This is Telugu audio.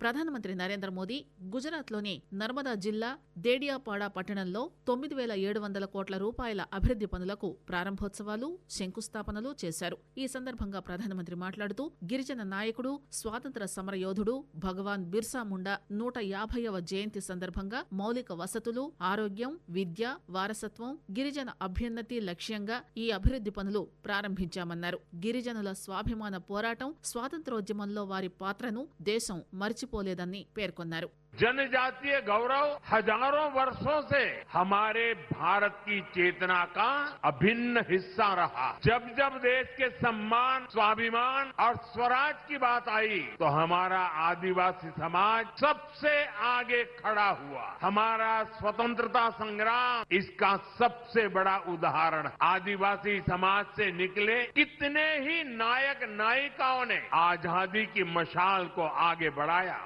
ప్రధానమంత్రి నరేంద్ర మోదీ గుజరాత్లోని నర్మదా జిల్లా దేడియాపాడా పట్టణంలో తొమ్మిది వేల ఏడు వందల కోట్ల రూపాయల అభివృద్ది పనులకు ప్రారంభోత్సవాలు శంకుస్థాపనలు చేశారు. ఈ సందర్భంగా ప్రధానమంత్రి మాట్లాడుతూ గిరిజన నాయకుడు స్వాతంత్ర సమరయోధుడు భగవాన్ బిర్సా ముండా నూట యాభైవ జయంతి సందర్భంగా మౌలిక వసతులు ఆరోగ్యం విద్య వారసత్వం గిరిజన అభ్యున్నతి లక్ష్యంగా ఈ అభివృద్ది పనులు ప్రారంభించామన్నారు. గిరిజనుల స్వాభిమాన పోరాటం స్వాతంత్రోద్యమంలో వారి పాత్రను దేశం మర్చిపోలేదని పేర్కొన్నారు जनजातीय गौरव हज़ारों वर्षों से हमारे भारत की चेतना का अभिन्न हिस्सा रहा। जब जब देश के सम्मान, स्वाभिमान और स्वराज की बात आई तो हमारा आदिवासी समाज सबसे आगे खड़ा हुआ। हमारा स्वतंत्रता संग्राम इसका सबसे बड़ा उदाहरण। आदिवासी समाज से निकले कितने ही नायक नायिकाओं ने आज़ादी की मशाल को आगे बढ़ाया।